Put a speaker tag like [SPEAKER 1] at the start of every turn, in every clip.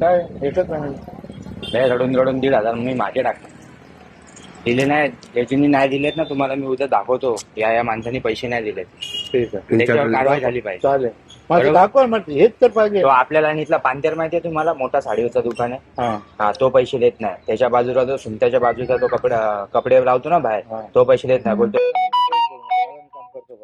[SPEAKER 1] काय? एकच नाही.
[SPEAKER 2] लय रडून रडून दीड हजार मी मागे टाकले. दिले नाही. ज्याच्यानी नाही दिलेत ना तुम्हाला मी उद्या दाखवतो. या या माणसाने पैसे नाही दिलेत.
[SPEAKER 1] ठीक आहे.
[SPEAKER 2] त्याच्यावर कारवाई झाली पाहिजे.
[SPEAKER 1] चालेल. माझं
[SPEAKER 2] बरोबर.
[SPEAKER 1] दाखवा मग हेच तर पाहिजे.
[SPEAKER 2] तो आपल्या लाईनीतला पांतेर माहितीये तुम्हाला? मोठा साडीवरचा दुकान आहे.
[SPEAKER 1] हा.
[SPEAKER 2] हा तो पैसे देत नाही. त्याच्या बाजूला जो सुमत्याच्या बाजूचा तो कपडे कपडे लावतो ना
[SPEAKER 1] हा.
[SPEAKER 2] बाहेर तो पैसे देत नाही. बोलतो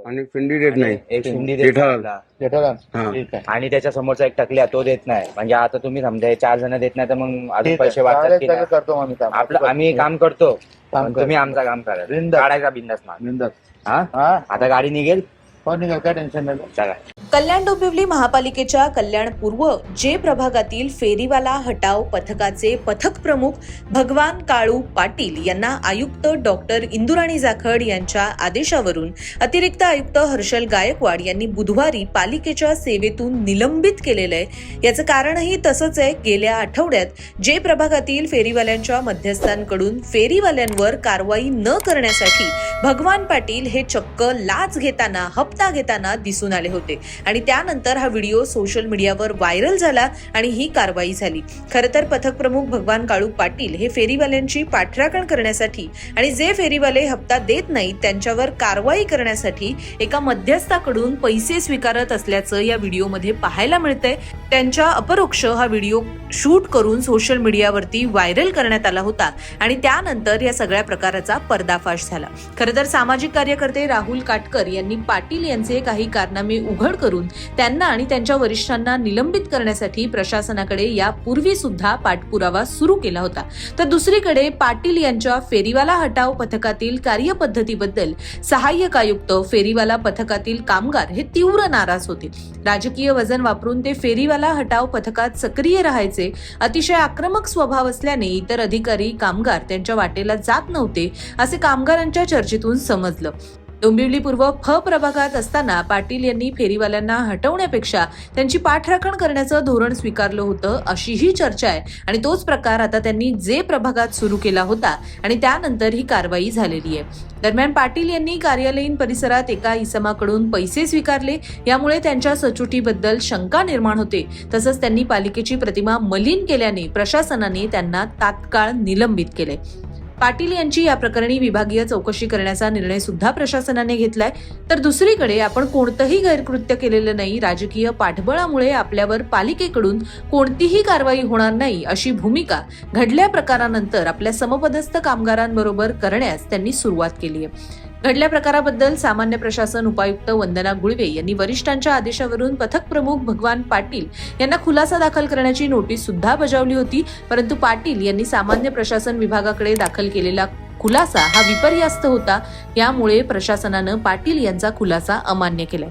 [SPEAKER 3] आणि पिंडी देत नाही
[SPEAKER 2] एक शिंदी देत
[SPEAKER 3] जेठालाल.
[SPEAKER 2] नाही आपला.
[SPEAKER 1] जेठालाल
[SPEAKER 3] हा.
[SPEAKER 1] ठीक आहे
[SPEAKER 2] आणि त्याच्या समोरचा एक टकल्या तो देत नाही म्हणजे आता तुम्ही समजा हे चार जण देत नाही तर मग अजून
[SPEAKER 1] ठीक आहे.
[SPEAKER 2] पैसे वाटतात
[SPEAKER 1] चालेल,
[SPEAKER 2] की
[SPEAKER 1] चालेल,
[SPEAKER 2] नाही?
[SPEAKER 1] करतो काम
[SPEAKER 2] आपलं आम्ही काम करतो
[SPEAKER 1] काम
[SPEAKER 2] पण
[SPEAKER 1] कर.
[SPEAKER 2] तुम्ही आमचं काम करा
[SPEAKER 1] बिनधास्त.
[SPEAKER 2] काढायचा बिंदास. हा
[SPEAKER 1] हा
[SPEAKER 2] आता गाडी निघेल
[SPEAKER 1] हो निघाल काय टेन्शन नाही
[SPEAKER 2] चला
[SPEAKER 4] कल्याण डोंबिवली महापालिकेच्या कल्याण पूर्व जे प्रभागातील फेरीवाला हटाव पथकाचे पथक प्रमुख भगवान काळू पाटील यांना आयुक्त डॉक्टर इंदुराणी जाखड यांच्या आदेशावरून अतिरिक्त आयुक्त हर्षल गायकवाड यांनी बुधवारी पालिकेच्या सेवेतून निलंबित केलेलं आहे. याचं कारणही तसंच आहे. गेल्या आठवड्यात जे प्रभागातील फेरीवाल्यांच्या मध्यस्थांकडून फेरीवाल्यांवर कारवाई न करण्यासाठी भगवान पाटील हे चक्क लाच घेताना हप्ता घेताना दिसून आले होते. आणि त्यानंतर हा व्हिडिओ सोशल मीडियावर व्हायरल झाला आणि ही कारवाई झाली. खरं तर पथक प्रमुख भगवान काळू पाटील हे फेरीवाल्यांची पाठराखण करण्यासाठी आणि जे फेरीवाले हप्ता देत नाहीत त्यांच्यावर कारवाई करण्यासाठी एका मध्यस्थाकडून पैसे स्वीकारत असल्याचं या व्हिडिओमध्ये पाहायला मिळतंय. त्यांच्या अपरोक्ष हा व्हिडिओ शूट करून सोशल मीडियावरती व्हायरल करण्यात आला होता आणि त्यानंतर या सगळ्या प्रकाराचा पर्दाफाश झाला. खरं तर सामाजिक कार्यकर्ते राहुल काटकर यांनी पाटील यांचे काही कारनामे उघड करून त्यांना आणि त्यांच्या वरिष्ठांना निलंबित करण्यासाठी प्रशासनाकडे यापूर्वी सुद्धा पाठपुरावा सुरू केला होता. तर दुसरीकडे पाटील यांच्या फेरीवाला हटाव पथकातील कार्यपद्धतीबद्दल सहाय्यक आयुक्त फेरीवाला पथकातील कामगार हे तीव्र नाराज होते. राजकीय वजन वापरून ते फेरीवाला हटाव पथकात सक्रिय राहायचे अतिशय आक्रमक स्वभाव असल्याने इतर अधिकारी कामगार त्यांच्या वाटेला जात नव्हते असे कामगारांच्या चर्चे चर्चेतून समजलं. डोंबिवली पूर्व फ प्रभागात असताना पाटील यांनी फेरीवाल्यांना हटवण्यापेक्षा त्यांची पाठराखण करण्याचं धोरण स्वीकारलं होतं अशीही चर्चा आहे आणि तोच प्रकार आता त्यांनी जे प्रभागात सुरू केला होता आणि त्यानंतर ही कारवाई झालेली आहे. दरम्यान पाटील यांनी कार्यालयीन परिसरात एका इसमाकडून पैसे स्वीकारले. यामुळे त्यांच्या सचोटीबद्दल शंका निर्माण होते. तसंच त्यांनी पालिकेची प्रतिमा मलिन केल्याने प्रशासनाने त्यांना तात्काळ निलंबित केले. पाटील यांची या प्रकरणी विभागीय चौकशी करण्याचा निर्णय सुद्धा प्रशासनाने घेतलाय. तर दुसरीकडे आपण कोणतंही गैरकृत्य केलेलं नाही राजकीय पाठबळामुळे आपल्यावर पालिकेकडून कोणतीही कारवाई होणार नाही अशी भूमिका घडल्या प्रकारानंतर आपल्या समपदस्थ कामगारांबरोबर करण्यास त्यांनी सुरुवात केली आहे. घडल्या प्रकाराबद्दल सामान्य प्रशासन उपायुक्त वंदना गुळवे यांनी वरिष्ठांच्या आदेशावरून पथक प्रमुख भगवान पाटील यांना खुलासा दाखल करण्याची नोटीस सुद्धा बजावली होती. परंतु पाटील यांनी सामान्य प्रशासन विभागाकडे दाखल केलेला खुलासा हा विपर्यास्त होता. यामुळे प्रशासनानं पाटील यांचा खुलासा अमान्य केलाय.